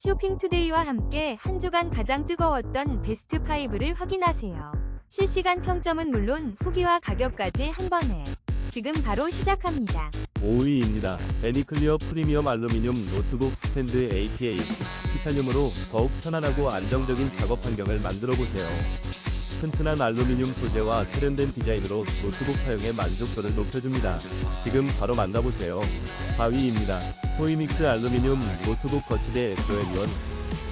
쇼핑투데이와 함께 한 주간 가장 뜨거웠던 베스트 5를 확인하세요. 실시간 평점은 물론 후기와 가격까지 한 번에 지금 바로 시작합니다. 5위입니다. 애니클리어 프리미엄 알루미늄 노트북 스탠드 APA 티타늄으로 더욱 편안하고 안정적인 작업 환경을 만들어 보세요. 튼튼한 알루미늄 소재와 세련된 디자인으로 노트북 사용의 만족도를 높여줍니다. 지금 바로 만나보세요. 4위입니다. 소이믹스 알루미늄 노트북 거치대 SOM1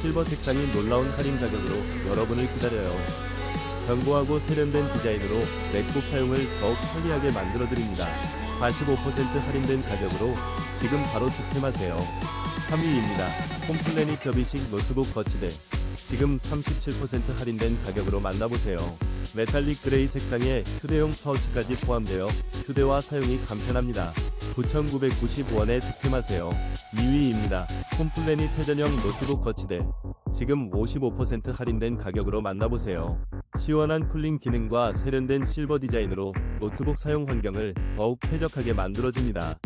실버 색상이 놀라운 할인 가격으로 여러분을 기다려요. 견고하고 세련된 디자인으로 맥북 사용을 더욱 편리하게 만들어드립니다. 45% 할인된 가격으로 지금 바로 득템하세요. 3위입니다. 홈플래닛 접이식 노트북 거치대. 지금 37% 할인된 가격으로 만나보세요. 메탈릭 그레이 색상의 휴대용 파우치까지 포함되어 휴대와 사용이 간편합니다. 9,995원에 득템하세요. 2위입니다. 홈플래닛 회전형 노트북 거치대. 지금 55% 할인된 가격으로 만나보세요. 시원한 쿨링 기능과 세련된 실버 디자인으로 노트북 사용 환경을 더욱 쾌적하게 만들어줍니다.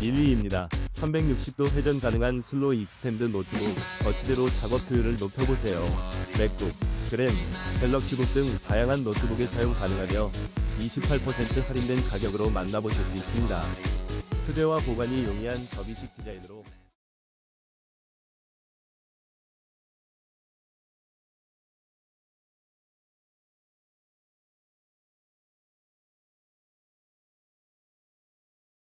1위입니다. 360도 회전 가능한 슬로우 익스텐드 노트북 거치대로 작업 효율을 높여보세요. 맥북, 그램, 갤럭시북 등 다양한 노트북에 사용 가능하며 28% 할인된 가격으로 만나보실 수 있습니다. 휴대와 보관이 용이한 접이식 디자인으로